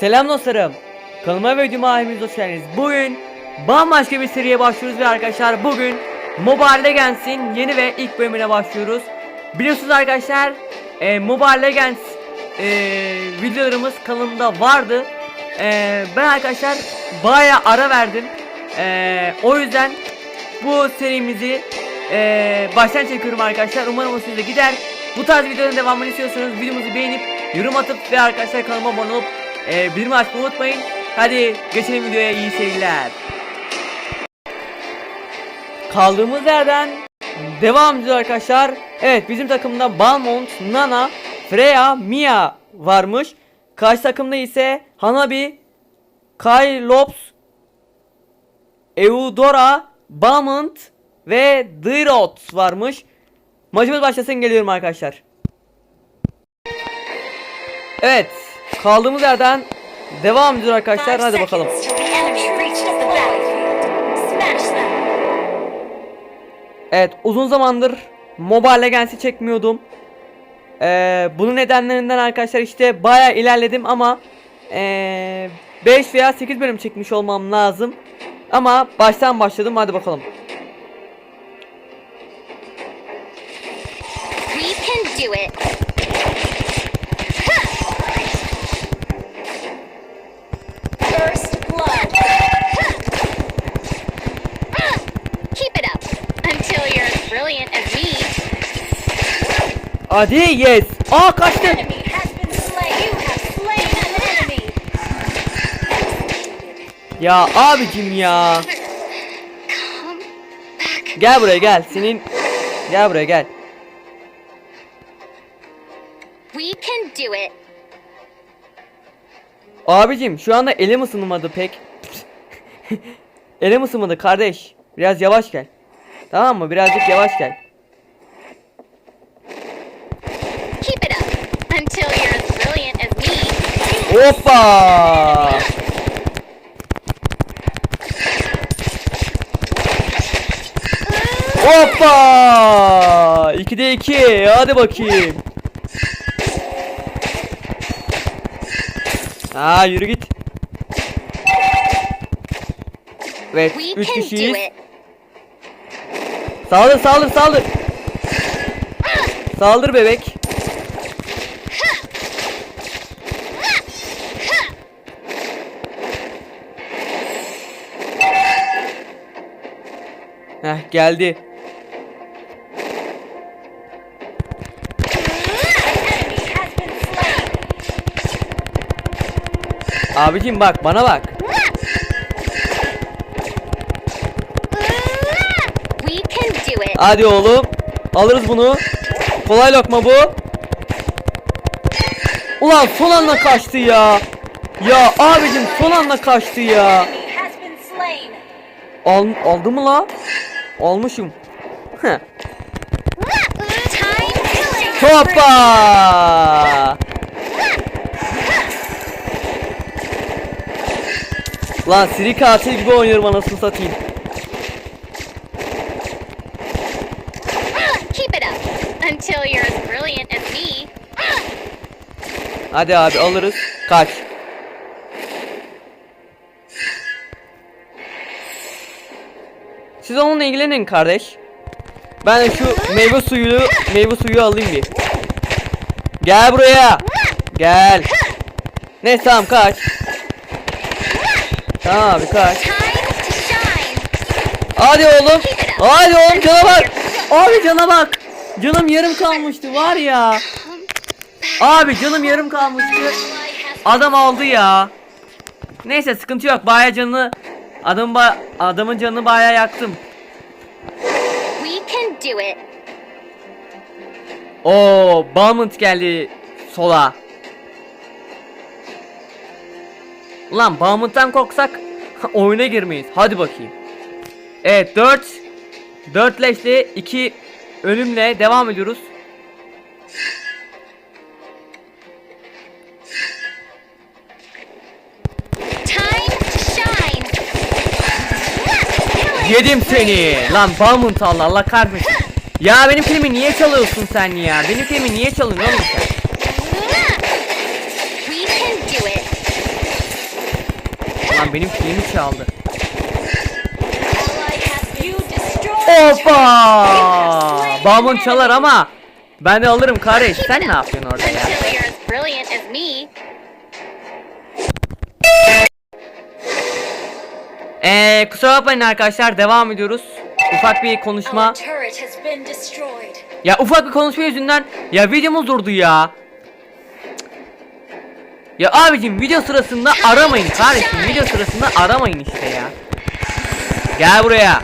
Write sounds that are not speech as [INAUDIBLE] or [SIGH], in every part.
Selam dostlarım. Kanalıma ve videoma hoş geldiniz. Bugün bambaşka bir seriye başlıyoruz ve arkadaşlar bugün Mobile Legends'in yeni ve ilk bölümüne başlıyoruz. Biliyorsunuz arkadaşlar e, Mobile Legends e, videolarımız kanalımda vardı. E, ben arkadaşlar baya ara verdim. E, o yüzden bu serimizi e, baştan çekiyorum arkadaşlar. Umarım hoşunuza gider. Bu tarz videoların devamını istiyorsanız videomuzu beğenip yorum atıp ve arkadaşlar kanalıma abone olup e, bildirim açmayı unutmayın. Hadi geçelim videoya iyi seyirler. Kaldığımız yerden devam ediyoruz arkadaşlar. Evet bizim takımda Balmont, Nana, Freya, Mia varmış. Karşı takımda ise Hanabi, Kai Lops, Eudora, Balmont ve Dyrot varmış. Maçımız başlasın geliyorum arkadaşlar. Evet. Kaldığımız yerden devam ediyoruz arkadaşlar. Hadi bakalım. Evet uzun zamandır Mobile Legends'i çekmiyordum. Ee, bunun nedenlerinden arkadaşlar işte baya ilerledim ama ee, 5 veya 8 bölüm çekmiş olmam lazım. Ama baştan başladım hadi bakalım. We can do it. Hadi yes. Aa kaçtı. Ya abicim ya. Gel buraya gel. Senin gel buraya gel. We can do it. Abicim şu anda elim ısınmadı pek. [LAUGHS] elim ısınmadı kardeş. Biraz yavaş gel. Tamam mı? Birazcık yavaş gel. Keep it up until you're as brilliant as me. Hoppa! Hoppa! 2'de 2. Hadi bakayım. Aa yürü git. Evet, We 3 can do kişiyiz. Saldır, saldır, saldır. Saldır bebek. Heh geldi. Abicim bak bana bak. Hadi oğlum. Alırız bunu. Kolay lokma bu. Ulan son anda kaçtı ya. Ya abicim son anda kaçtı ya. Al, aldı mı la? Killing. Hoppa! Lan siri katil gibi oynuyorum anasını satayım. Hadi abi alırız. Kaç. Siz onunla ilgilenin kardeş. Ben şu meyve suyu meyve suyu alayım bir. Gel buraya. Gel. Neyse tamam kaç. Tamam abi kaç. Hadi oğlum. Hadi oğlum cana bak. Abi cana bak. Canım yarım kalmıştı var ya. Abi canım yarım kalmıştı. Adam aldı ya. Neyse sıkıntı yok. Baya canını adam adamın canını baya yaktım. Can do it. Oo, Balmont geldi sola. Ulan Balmont'tan korksak [LAUGHS] oyuna girmeyiz. Hadi bakayım. Evet 4 4 leşle 2 ölümle devam ediyoruz. Yedim seni. Lan Balmont Allah Allah kahretsin. Ya benim filmi niye çalıyorsun sen ya? Benim filmi niye çalıyorsun oğlum sen? We can do it. Lan benim kilimi çaldı. Hoppa! Babamın çalar ama ben de alırım kardeş. Sen ne yapıyorsun orada ya? Eee kusura bakmayın arkadaşlar devam ediyoruz. Ufak bir konuşma. Ya ufak bir konuşma yüzünden ya videomuz durdu ya. Ya abicim video sırasında aramayın kardeşim. Video sırasında aramayın işte ya. Gel buraya.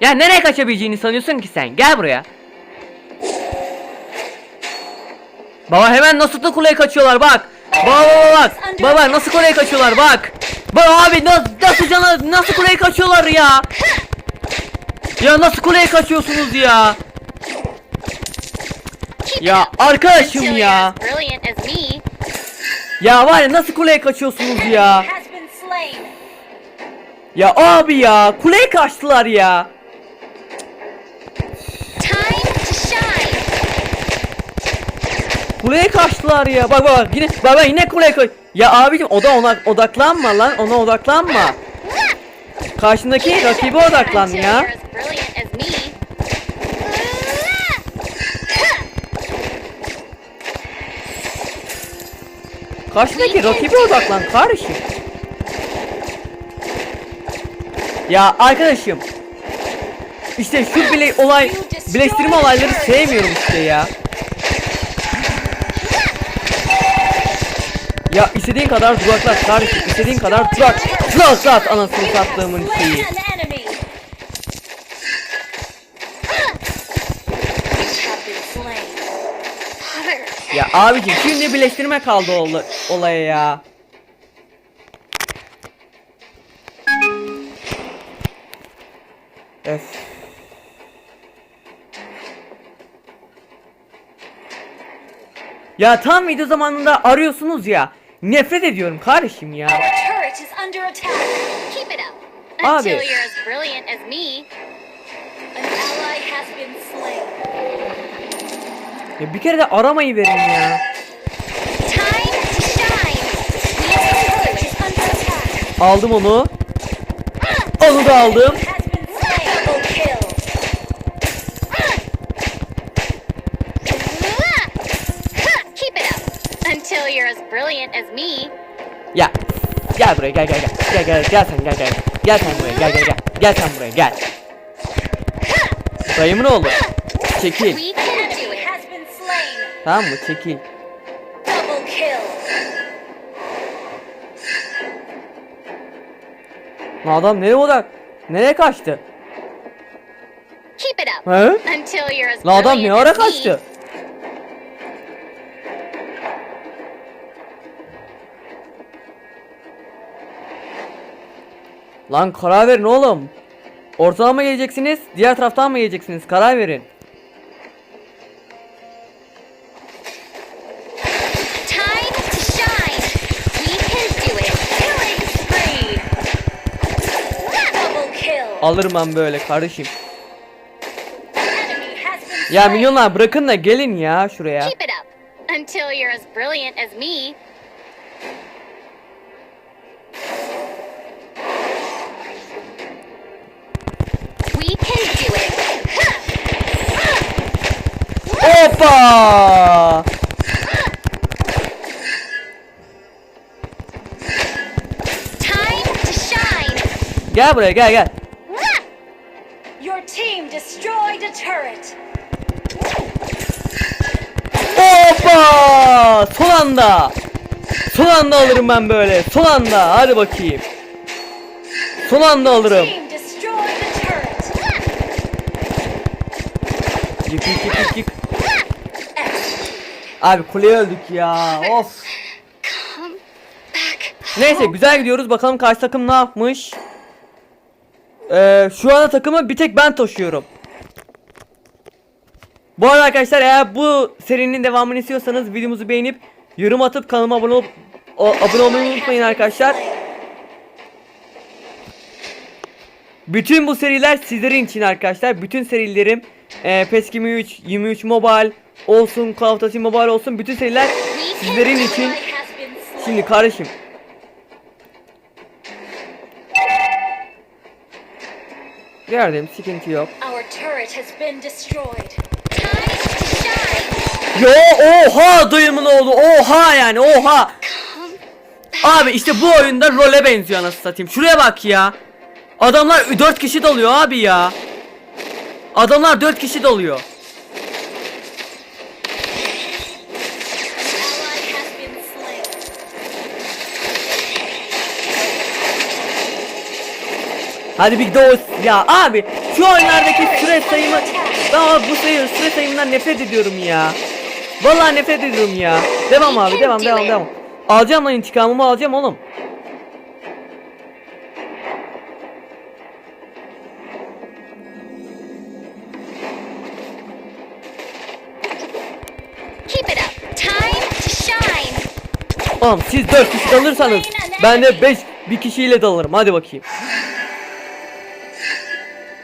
Ya nereye kaçabileceğini sanıyorsun ki sen? Gel buraya. Baba hemen nasıl da kuleye kaçıyorlar bak. Baba baba bak. Baba nasıl kuleye kaçıyorlar bak. Bak abi nasıl nasıl cana nasıl kuleye kaçıyorlar ya. Ya nasıl kuleye kaçıyorsunuz ya? Ya arkadaşım ya. Ya var ya nasıl kuleye kaçıyorsunuz ya? Ya abi ya kuleye kaçtılar ya. Kuleye kaçtılar ya. Bak bak bak yine bak bak yine kuleye kaç. Ya abicim o da ona odaklanma lan. Ona odaklanma. Karşındaki rakibe odaklan ya. Karşındaki rakibe odaklan kardeşim. Ya arkadaşım. İşte şu bile olay birleştirme olayları sevmiyorum işte ya. Ya istediğin kadar duraklat kardeşim istediğin kadar durak duraklat anasını sattığımın şeyi. Ya abicim şimdi birleştirme kaldı ola- olaya ya. Öf. Ya tam video zamanında arıyorsunuz ya. Nefret ediyorum kardeşim ya. Abi. Ya bir kere de aramayı verin ya. Aldım onu. Onu da aldım. Brilliant as me. Ya. Gel buraya gel gel gel. Gel gel gel sen gel gel. Gel sen buraya gel gel gel. Gel sen buraya gel. Dayımın oğlu. Çekil. Tamam mı? Çekil. Adam nereye odak? Nereye kaçtı? Keep it up. He? Until you're as Lan adam ne ara kaçtı? Lan karar verin oğlum. Ortadan mı geleceksiniz? Diğer taraftan mı geleceksiniz? Karar verin. Alırım ben böyle kardeşim. Ya milyonlar bırakın da gelin ya şuraya. Keep it up. Until you're as brilliant as me. We can do it. Hoppa! Time to shine. Gel buraya gel gel. Your team destroyed a turret. Hoppa! Son anda. Son anda alırım ben böyle. Son anda. Hadi bakayım. Son anda alırım. Team destroyed a turret. Yık yık yık. Abi kuleye öldük ya. Of. Neyse güzel gidiyoruz. Bakalım karşı takım ne yapmış. Ee, şu anda takımı bir tek ben taşıyorum. Bu arada arkadaşlar eğer bu serinin devamını istiyorsanız videomuzu beğenip yorum atıp kanalıma abone olup o- abone olmayı unutmayın arkadaşlar. Bütün bu seriler sizlerin için arkadaşlar. Bütün serilerim e, PES 23, 23 Mobile olsun, Call of Duty Mobile olsun bütün seriler sizlerin için. Şimdi kardeşim. Gördüm sıkıntı yok. Yo oha duyumun oldu oha yani oha. Abi işte bu oyunda role benziyor anasını satayım. Şuraya bak ya. Adamlar 4 kişi doluyor abi ya. Adamlar 4 kişi slain. Hadi bir de ya abi şu oyunlardaki süre sayımı ben bu sayı süre sayımından nefret ediyorum ya. Vallahi nefret ediyorum ya. Devam abi devam devam devam. Alacağım lan intikamımı alacağım oğlum. Oğlum siz 4 kişi dalırsanız ben de 5 bir kişiyle dalarım hadi bakayım.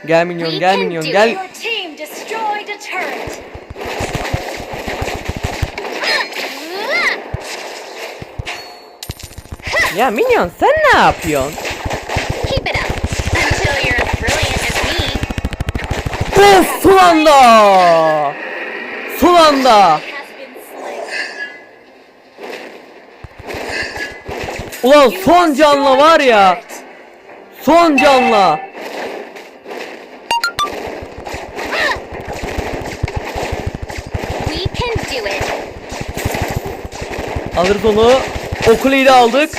Gel minyon gel minyon gel. Ya minyon sen ne yapıyorsun? Of son anda. Son anda. Ulan son canla var ya. Son canla. We can do it. Alırız onu. Okuleyi de aldık.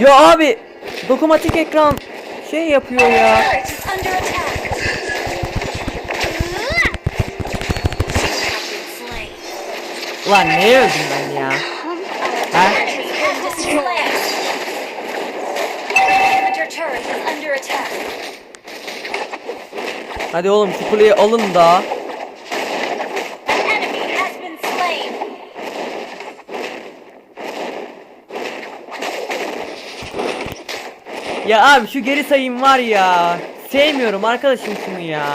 Ya abi dokunmatik ekran şey yapıyor ya. Ulan neye öldüm ben ya? Ha? Hadi oğlum şu kuleyi alın da. Ya abi şu geri sayım var ya. Sevmiyorum arkadaşım şunu ya.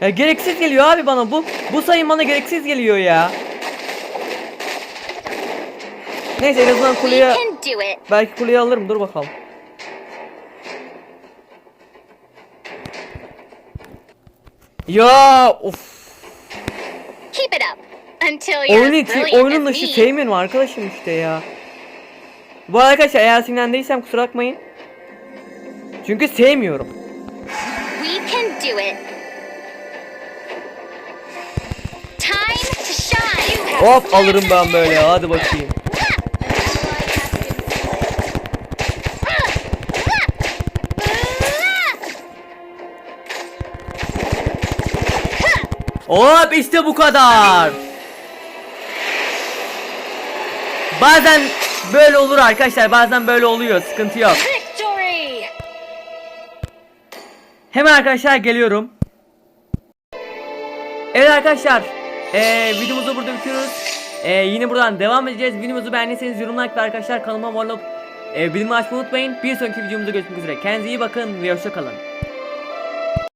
Ya gereksiz geliyor abi bana bu. Bu sayım bana gereksiz geliyor ya. Neyse en azından kuleye belki kuleyi alırım dur bakalım. Ya of. Keep it up. Until Oyun içi, oyunun dışı me. sevmiyorum arkadaşım işte ya. Bu arkadaşlar eğer sinirlendiysem kusura bakmayın. Çünkü sevmiyorum. We can do it. Hop alırım ben böyle hadi bakayım. Hop işte bu kadar. Bazen böyle olur arkadaşlar bazen böyle oluyor sıkıntı yok. Hemen arkadaşlar geliyorum. Evet arkadaşlar eee videomuzu burada bitiriyoruz. Eee, yine buradan devam edeceğiz. Videomuzu beğendiyseniz yorum like ve arkadaşlar kanalıma abone olup eee bildirim açmayı unutmayın. Bir sonraki videomuzda görüşmek üzere. Kendinize iyi bakın ve hoşça kalın.